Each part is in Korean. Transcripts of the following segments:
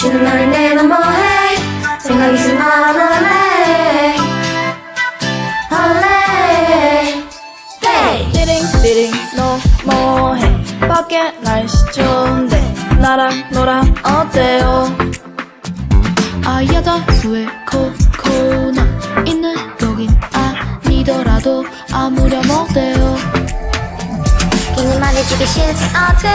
쉬는 날인 내넌 뭐해. 생각 있으면 할래. 할래. Hey! 띠링 띠링 너 뭐해. 밖에 날씨 좋은데 나랑 놀아 어때요? 아 야자수에 코코넛 싫지 어때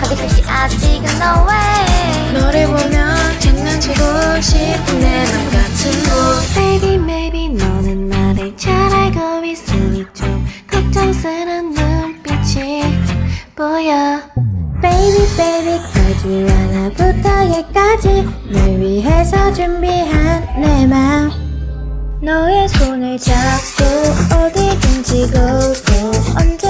거기 끝이 아직은 no way. 너를 보면 장난치고 싶은 내맘 같은 거 Baby maybe 너는 나를 잘 알고 있으니 좀 걱정스런 눈빛이 보여. Baby baby 가지 하나부터 예까지 널 위해서 준비한 내 맘 너의 손을 잡고 어디든지 go go 언제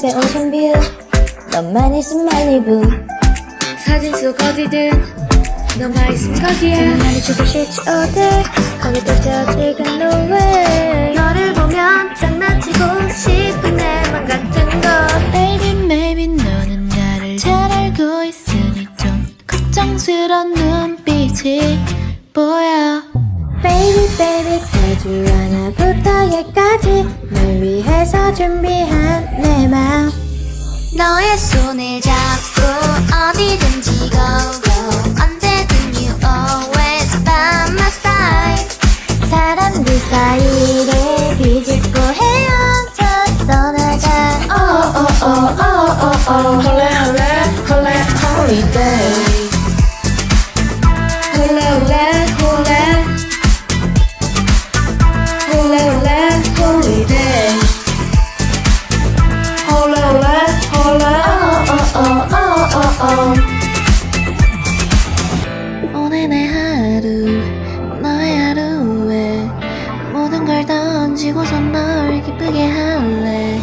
눈앞에 오션뷰 너만 있으면 말리부. 사진 속 어디든 너만 있으면 거기야 말해주고 싫지 어딜 거기 도저 지금 no way 너를 보면 장난치고 싶은 내맘 같은 거 Baby maybe 너는 나를 잘 알고 있으니 좀 걱정스런 눈빛이 보여. Baby baby 가주 하나부터 예까지. 널 위해서 내맘 너의 손을 잡고 어디든지 go go 언제든 you always by my side 사람들 사이를 비집고 헤엄쳐 떠나자 oh oh oh oh oh oh 하루 너의 하루에 모든 걸 던지고서 널 기쁘게 할래.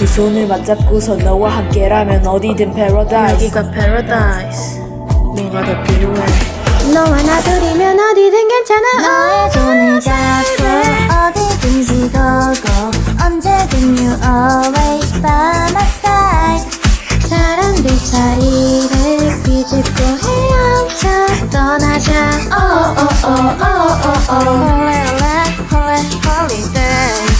두 손을 맞잡고서 너와 함께라면 어디든 paradise. 여기가 paradise. 뭐가 더 필요해. 너와 나 둘이면 어디든 괜찮아. 너의 손을 잡고 어디든지 언 헤엄쳐 떠나자 oh oh oh oh oh oh Holy holy holy holiday Holy